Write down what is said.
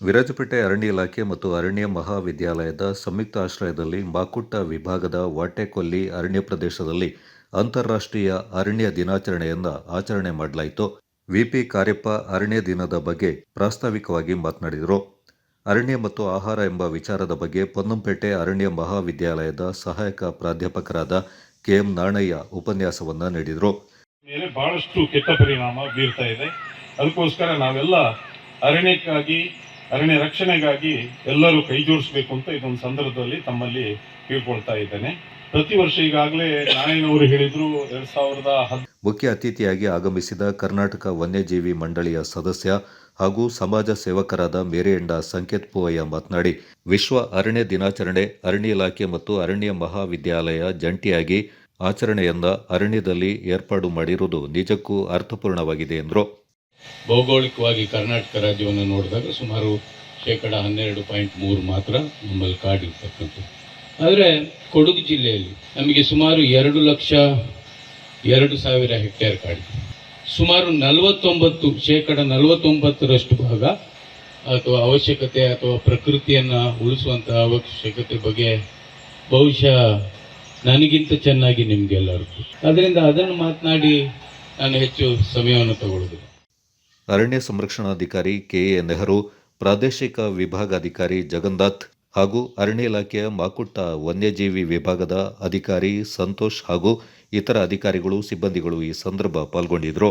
ವಿರಾಜಪೇಟೆ ಅರಣ್ಯ ಇಲಾಖೆ ಮತ್ತು ಅರಣ್ಯ ಮಹಾವಿದ್ಯಾಲಯದ ಸಂಯುಕ್ತ ಆಶ್ರಯದಲ್ಲಿ ಮಾಕುಟ್ಟ ವಿಭಾಗದ ವಾಟೆಕೊಲ್ಲಿ ಅರಣ್ಯ ಪ್ರದೇಶದಲ್ಲಿ ಅಂತಾರಾಷ್ಟ್ರೀಯ ಅರಣ್ಯ ದಿನಾಚರಣೆಯನ್ನು ಆಚರಣೆ ಮಾಡಲಾಯಿತು. ವಿಪಿ ಕಾರ್ಯಪ್ಪ ಅರಣ್ಯ ದಿನದ ಬಗ್ಗೆ ಪ್ರಾಸ್ತಾವಿಕವಾಗಿ ಮಾತನಾಡಿದರು. ಅರಣ್ಯ ಮತ್ತು ಆಹಾರ ಎಂಬ ವಿಚಾರದ ಬಗ್ಗೆ ಪೊನ್ನಂಪೇಟೆ ಅರಣ್ಯ ಮಹಾವಿದ್ಯಾಲಯದ ಸಹಾಯಕ ಪ್ರಾಧ್ಯಾಪಕರಾದ ಕೆಎಂ ನಾಣಯ್ಯ ಉಪನ್ಯಾಸವನ್ನು ನೀಡಿದರು. ಮೇಲೆ ಬಹಳಷ್ಟು ಕೆಟ್ಟ ಪರಿಣಾಮ ಬೀರ್ತಾ ಇದೆ. ಅದಕ್ಕೋಸ್ಕರ ನಾವೆಲ್ಲ ಅರಣ್ಯಕ್ಕಾಗಿ ಅರಣ್ಯ ರಕ್ಷಣೆಗಾಗಿ ಎಲ್ಲರೂ ಕೈ ಜೋಡಿಸ್ಬೇಕು ಅಂತ ಇದೊಂದು ಸಂದರ್ಭದಲ್ಲಿ ತಮ್ಮಲ್ಲಿ ಕೇಳ್ಕೊಳ್ತಾ ಇದ್ದೇನೆ. ಪ್ರತಿ ವರ್ಷ ಈಗಾಗಲೇ ನಾರಾಯಣವರು ಹೇಳಿದ್ರು ಎರಡ್ ಸಾವಿರದ ಮುಖ್ಯ ಅತಿಥಿಯಾಗಿ ಆಗಮಿಸಿದ ಕರ್ನಾಟಕ ವನ್ಯಜೀವಿ ಮಂಡಳಿಯ ಸದಸ್ಯ ಹಾಗೂ ಸಮಾಜ ಸೇವಕರಾದ ಮೇರೆಯಂಡ ಸಂಕೇತ್ ಪೂವಯ್ಯ ಮಾತನಾಡಿ, ವಿಶ್ವ ಅರಣ್ಯ ದಿನಾಚರಣೆ ಅರಣ್ಯ ಇಲಾಖೆ ಮತ್ತು ಅರಣ್ಯ ಮಹಾವಿದ್ಯಾಲಯ ಜಂಟಿಯಾಗಿ ಆಚರಣೆಯನ್ನ ಅರಣ್ಯದಲ್ಲಿ ಏರ್ಪಾಡು ಮಾಡಿರುವುದು ನಿಜಕ್ಕೂ ಅರ್ಥಪೂರ್ಣವಾಗಿದೆ ಎಂದರು. ಭೌಗೋಳಿಕವಾಗಿ ಕರ್ನಾಟಕ ರಾಜ್ಯವನ್ನು ನೋಡಿದಾಗ ಸುಮಾರು ಶೇಕಡ ಹನ್ನೆರಡು ಪಾಯಿಂಟ್ ಮೂರು ಮಾತ್ರ ನಮ್ಮಲ್ಲಿ ಕಾಡಿರ್ತಕ್ಕಂಥದ್ದು. ಆದರೆ ಕೊಡಗು ಜಿಲ್ಲೆಯಲ್ಲಿ ನಮಗೆ ಸುಮಾರು ಎರಡು ಲಕ್ಷ ಎರಡು ಸಾವಿರ ಹೆಕ್ಟೇರ್ ಕಾಡಿದೆ ಸುಮಾರು ನಲವತ್ತೊಂಬತ್ತು, ಶೇಕಡ ನಲವತ್ತೊಂಬತ್ತರಷ್ಟು ಭಾಗ ಅಥವಾ ಅವಶ್ಯಕತೆ ಅಥವಾ ಪ್ರಕೃತಿಯನ್ನು ಉಳಿಸುವಂತಹ ಅವಶ್ಯಕತೆ ಬಗ್ಗೆ ಬಹುಶಃ ನನಗಿಂತ ಚೆನ್ನಾಗಿ ನಿಮಗೆಲ್ಲರಿಗೂ. ಅದರಿಂದ ಅದನ್ನು ಮಾತನಾಡಿ ನಾನು ಹೆಚ್ಚು ಸಮಯವನ್ನು ತಗೊಳ್ಳೋದಿಲ್ಲ ಅರಣ್ಯ ಸಂರಕ್ಷಣಾಧಿಕಾರಿ ಕೆಎ ನೆಹರು ಪ್ರಾದೇಶಿಕ ವಿಭಾಗಾಧಿಕಾರಿ ಜಗನ್ನಾಥ್ ಹಾಗೂ ಅರಣ್ಯ ಇಲಾಖೆಯ ಮಾಕುಟ್ಟ ವನ್ಯಜೀವಿ ವಿಭಾಗದ ಅಧಿಕಾರಿ ಸಂತೋಷ್ ಹಾಗೂ ಇತರ ಅಧಿಕಾರಿಗಳು ಸಿಬ್ಬಂದಿಗಳು ಈ ಸಂದರ್ಭ ಪಾಲ್ಗೊಂಡಿದ್ದರು.